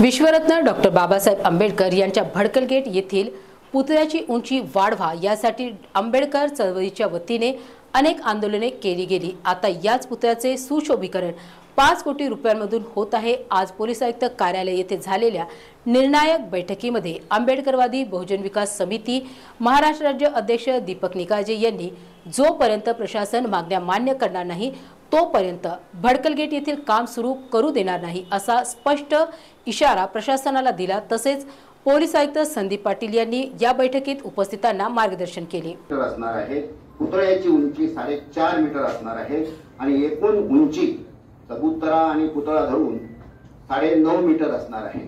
विश्वरत्न doctor Babasaheb Ambedkar यांच्या Bhadkal gate येथील पुतळ्याची उंची वाढवा यासाठी आंबेडकर चळवळीच्या वतीने अनेक आंदोलने केली गेली. आता याच पुतळ्याचे सुशोभीकरण पाच कोटी रुपयांमधून होत आहे. आज पोलीस आयुक्त कार्यालय येथे झालेल्या निर्णायक बैठकीमध्ये आंबेडकरवादी बहुजन विकास समिती महाराष्ट्र राज्य अध्यक्ष दीपक निकाजे यांनी जोपर्यंत प्रशासन मागण्या मान्य करणार नाही तोपर्यंत भडकल गेट येथील काम सुरू करू देणार नाही असा स्पष्ट इशारा प्रशासनाला दिला. तसेच पोलीस आयुक्त संदीप पाटील यांनी या बैठकीत उपस्थितांना मार्गदर्शन केले. असणार आहे. पुतळ्याची उंची साडेचार मीटर असणार आहे. आणि एकूण उंची चबुतरा आणि पुतळा धरून साडे नऊ मीटर असणार आहे.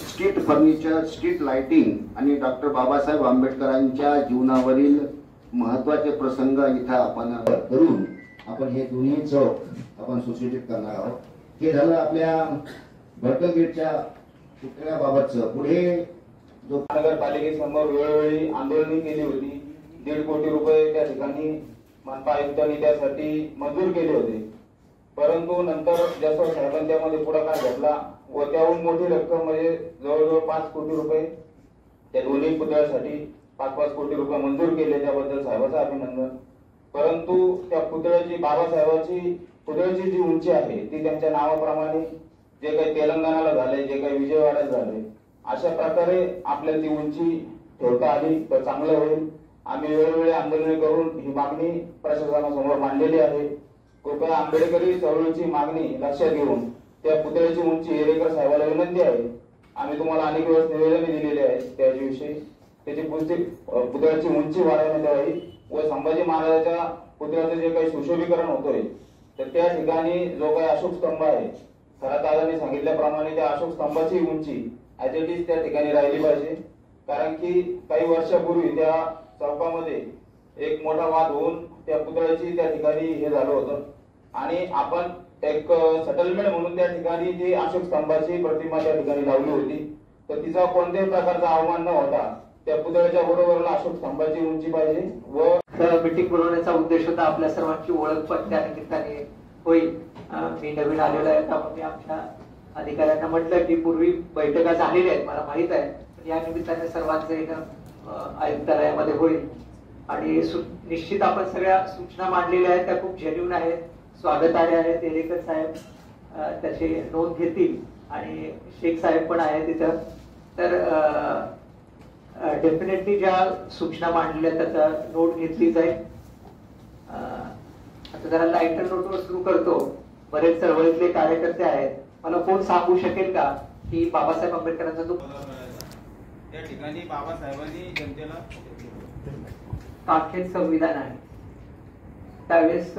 स्ट्रीट फर्निचर स्ट्रीट लाइटिंग आणि डॉक्टर बाबासाहेब आंबेडकरांच्या जीवनावरील महत्त्वाचे प्रसंग इथं आपण करून आपण हे दोन्ही चौक आपण सुसज्जित करणार आहोत. हे झालं आपल्या भडकगेटच्या पुतळ्याबाबतचं पुढे जो नगरपालिकेसमोर वेळोवेळी आंदोलने केली होती दीड कोटी रुपये त्या ठिकाणी मनपा आयुक्तांनी त्यासाठी मंजूर केले होते. परंतु नंतर जसं साहेबांनी त्यामध्ये पुढाकार घेतला व त्याहून मोठी रक्कम म्हणजे जवळजवळ पाच कोटी रुपये त्या दोन्ही पुतळ्यासाठी पाच पाच कोटी रुपये मंजूर केले त्याबद्दल साहेबाचं अभिनंदन. परंतु त्या पुतळ्याची बाबासाहेबाची पुतळ्याची जी उंची आहे ती त्यांच्या नावाप्रमाणे जे काही तेलंगणाला झाले जे काही विजयवाड्यात झाले अशा प्रकारे आपल्याला ती उंची ठेवता आली तर चांगलं होईल. आम्ही वेळोवेळी आंदोलने करून ही मागणी प्रशासनासमोर मांडलेली आहे. कृपया आंबेडकरी चळवळीची मागणी लक्षात घेऊन त्या पुतळ्याची उंची एरेकर साहेबाला विनंती आहे. आम्ही तुम्हाला अनेक वेळेस निवेदने दिलेली आहेत त्याच्याविषयी. त्याची पुस्तिक पुतळ्याची उंची वाढवण्यात यावी. व संभाजी महाराजाच्या पुतळ्याचं जे काही सुशोभीकरण होतोय तर त्या ठिकाणी जो काही अशोक स्तंभ आहे दादांनी सांगितल्याप्रमाणे त्या अशोक स्तंभाची उंची ॲज इट इज त्या ठिकाणी राहिली पाहिजे. कारण की काही वर्षापूर्वी त्या चौकामध्ये एक मोठा वाद होऊन त्या पुतळ्याची त्या ठिकाणी हे झालं होतं. आणि आपण एक सेटलमेंट म्हणून त्या ठिकाणी जी अशोक स्तंभाची प्रतिमा त्या ठिकाणी लावली होती. तर तिचा कोणत्याही प्रकारचा अवमान न होता त्या पुतळ्याच्या बरोबरला अशोक स्तंभाची उंची पाहिजे व मिटिंग बोलवण्याचा उद्देश होता आपल्या सर्वांची ओळख पण त्या निमित्ताने होईल. मी नवीन आलेलो आहे त्यामुळे मी आमच्या अधिकाऱ्यांना म्हटलं की पूर्वी बैठका झालेल्या आहेत मला माहीत आहे. या निमित्ताने सर्वांचं एक आयुक्तालयामध्ये होईल. आणि सु- निश्चित आपण सगळ्या सूचना मांडलेल्या आहेत त्या खूप जेन्युन आहेत. स्वागतार्ह आहेत तेरेकर साहेब त्याची नोंद घेतील. आणि शेख साहेब पण आहेत तिथं तर डेफिनेटली ज्या सूचना मांडलेल्या आहेत त्याचा नोट घेतली जाईल. आता जरा लाईटर नोटवर सुरू करतो. बरेच चळवळीतले कार्यकर्ते आहेत. मला कोण सांगू शकेल का की बाबासाहेब आंबेडकरांचा जो त्या ठिकाणी बाबासाहेबांनी जनतेला संविधान आहे. त्यावेळेस